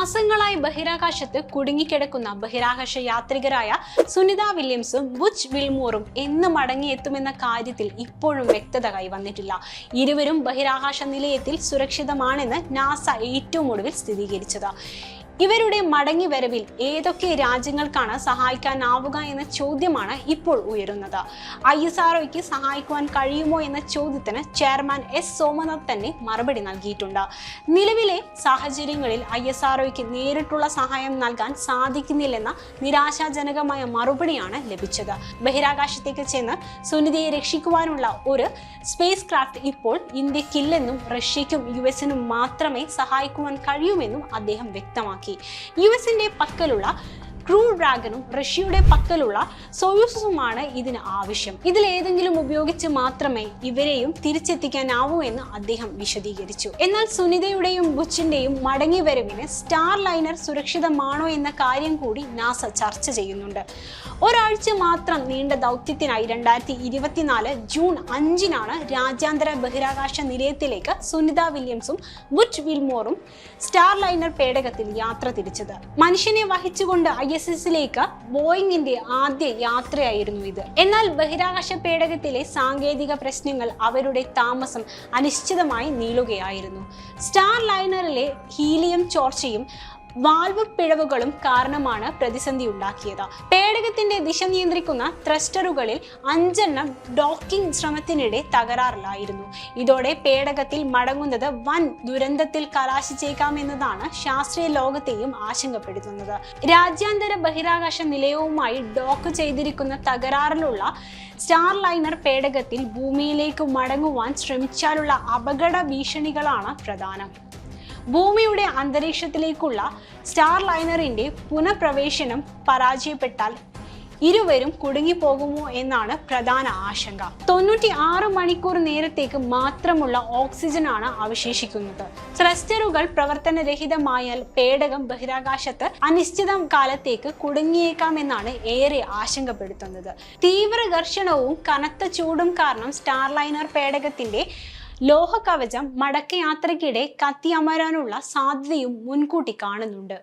മാസങ്ങളായി ബഹിരാകാശത്ത് കുടുങ്ങിക്കിടക്കുന്ന ബഹിരാകാശ യാത്രികരായ സുനിത വില്യംസും ബുച്ച് വിൽമോറും എന്ന് മടങ്ങിയെത്തുമെന്ന കാര്യത്തിൽ ഇപ്പോഴും വ്യക്തത കൈവന്നിട്ടില്ല. ഇരുവരും ബഹിരാകാശ നിലയത്തിൽ സുരക്ഷിതമാണെന്ന് നാസ ഏറ്റവും ഒടുവിൽ സ്ഥിരീകരിച്ചത്. ഇവരുടെ മടങ്ങി വരവിൽ ഏതൊക്കെ രാജ്യങ്ങൾക്കാണ് സഹായിക്കാനാവുക എന്ന ചോദ്യമാണ് ഇപ്പോൾ ഉയരുന്നത്. ഐ എസ് ആർഒയ്ക്ക് സഹായിക്കുവാൻ കഴിയുമോ എന്ന ചോദ്യത്തിന് ചെയർമാൻ എസ് സോമനാഥ് തന്നെ മറുപടി നൽകിയിട്ടുണ്ട്. നിലവിലെ സാഹചര്യങ്ങളിൽ ഐ എസ് ആർഒയ്ക്ക് നേരിട്ടുള്ള സഹായം നൽകാൻ സാധിക്കുന്നില്ലെന്ന നിരാശാജനകമായ മറുപടിയാണ് ലഭിച്ചത്. ബഹിരാകാശത്തേക്ക് ചെന്ന് സുനിതയെ രക്ഷിക്കുവാനുള്ള ഒരു സ്പേസ് ക്രാഫ്റ്റ് ഇപ്പോൾ ഇന്ത്യക്കില്ലെന്നും റഷ്യയ്ക്കും യു എസിനും മാത്രമേ സഹായിക്കുവാൻ കഴിയുമെന്നും അദ്ദേഹം വ്യക്തമാക്കി. യു എസിന്റെ പക്കലുള്ള ക്രൂ ഡ്രാഗനും റഷ്യയുടെ പക്കലുള്ള സോയൂസുമാണ് ഇതിന് ആവശ്യം. ഇതിലേതെങ്കിലും ഉപയോഗിച്ച് മാത്രമേ ഇവരെയും തിരിച്ചെത്തിക്കാനാവൂ എന്ന് അദ്ദേഹം വിശദീകരിച്ചു. എന്നാൽ സുനിതയുടെയും ബുച്ചിന്റെയും മടങ്ങി വരവിന് സ്റ്റാർ ലൈനർ സുരക്ഷിതമാണോ എന്ന കാര്യം കൂടി നാസ ചർച്ച ചെയ്യുന്നുണ്ട്. ഒരാഴ്ച മാത്രം നീണ്ട ദൗത്യത്തിനായി രണ്ടായിരത്തി ഇരുപത്തിനാല് ജൂൺ അഞ്ചിനാണ് രാജ്യാന്തര ബഹിരാകാശ നിലയത്തിലേക്ക് സുനിത വില്യംസും ബുച്ച് വിൽമോറും സ്റ്റാർ ലൈനർ പേടകത്തിൽ യാത്ര തിരിച്ചത്. മനുഷ്യനെ വഹിച്ചുകൊണ്ട് ഐ എസ് എസിലേക്ക് ബോയിങ്ങിന്റെ ആദ്യ യാത്രയായിരുന്നു ഇത്. എന്നാൽ ബഹിരാകാശ പേടകത്തിലെ സാങ്കേതിക പ്രശ്നങ്ങൾ അവരുടെ താമസം അനിശ്ചിതമായി നീളുകയായിരുന്നു. സ്റ്റാർ ലൈനറിലെ ഹീലിയം ചോർച്ചയും വാൽവ് പിഴവുകളും കാരണമാണ് പ്രതിസന്ധി ഉണ്ടാക്കിയത്. പേടകത്തിന്റെ ദിശ നിയന്ത്രിക്കുന്ന ത്രസ്റ്ററുകളിൽ അഞ്ചെണ്ണം ഡോക്കിംഗ് ശ്രമത്തിനിടെ തകരാറിലായിരുന്നു. ഇതോടെ പേടകത്തിൽ മടങ്ങുന്നത് വൻ ദുരന്തത്തിൽ കലാശിച്ചേക്കാമെന്നതാണ് ശാസ്ത്രീയ ലോകത്തെയും ആശങ്കപ്പെടുത്തുന്നത്. രാജ്യാന്തര ബഹിരാകാശ നിലയവുമായി ഡോക്ക് ചെയ്തിരിക്കുന്ന തകരാറിലുള്ള സ്റ്റാർ ലൈനർ പേടകത്തിൽ ഭൂമിയിലേക്ക് മടങ്ങുവാൻ ശ്രമിച്ചാലുള്ള അപകട ഭീഷണികളാണ് പ്രധാനം. ഭൂമിയുടെ അന്തരീക്ഷത്തിലേക്കുള്ള സ്റ്റാർ ലൈനറിന്റെ പുനഃപ്രവേശനം പരാജയപ്പെട്ടാൽ ഇരുവരും കുടുങ്ങിപ്പോകുമോ എന്നാണ് പ്രധാന ആശങ്ക. തൊണ്ണൂറ്റി ആറ് മണിക്കൂർ നേരത്തേക്ക് മാത്രമുള്ള ഓക്സിജനാണ് അവശേഷിക്കുന്നത്. ത്രസ്റ്ററുകൾ പ്രവർത്തനരഹിതമായാൽ പേടകം ബഹിരാകാശത്ത് അനിശ്ചിത കാലത്തേക്ക് കുടുങ്ങിയേക്കാമെന്നാണ് ഏറെ ആശങ്കപ്പെടുത്തുന്നത്. തീവ്ര ഘർഷണവും കനത്ത ചൂടും കാരണം സ്റ്റാർ ലൈനർ പേടകത്തിന്റെ ലോഹ കവചം മടക്കയാത്രയ്ക്കിടെ കത്തിയമരാനുള്ള സാധ്യതയും മുൻകൂട്ടി കാണുന്നുണ്ട്.